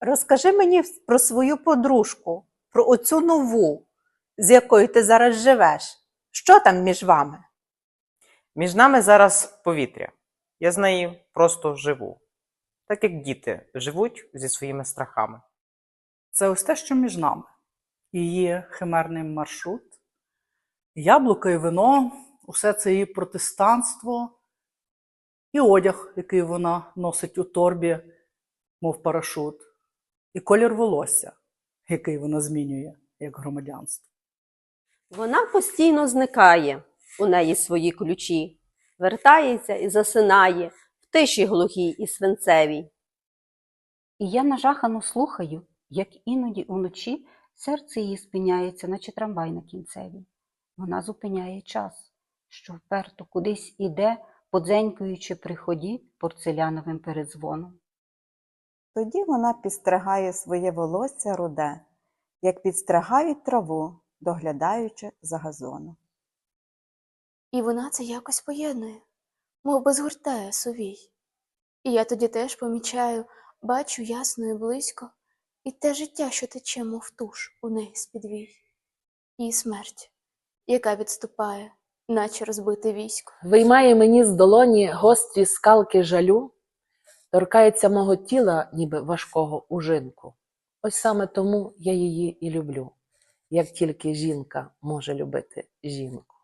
Розкажи мені про свою подружку, про оцю нову, з якою ти зараз живеш. Що там між вами? Між нами зараз повітря. Я з нею просто живу. Так як діти живуть зі своїми страхами. Це ось те, що між нами. Її химерний маршрут, яблуко і вино, усе це її протестанство, і одяг, який вона носить у торбі, мов парашут, і колір волосся, який вона змінює як громадянство. Вона постійно зникає, у неї свої ключі, вертається і засинає в тиші глухій і свинцевій. І я нажахано слухаю, як іноді уночі серце її спиняється, наче трамвай на кінцевій. Вона зупиняє час, що вперто кудись іде, подзенькуючи при ході порцеляновим передзвоном. Тоді вона підстригає своє волосся руде, як підстригають траву, доглядаючи за газоном. І вона це якось поєднує, мов би згортає сувій. І я тоді теж помічаю, бачу ясно і близько, і те життя, що тече, мов туш у неї з-під вій. І смерть, яка відступає, наче розбите військо. Виймає мені з долоні гострі скалки жалю, торкається мого тіла, ніби важкого ужинку. Ось саме тому я її і люблю, як тільки жінка може любити жінку.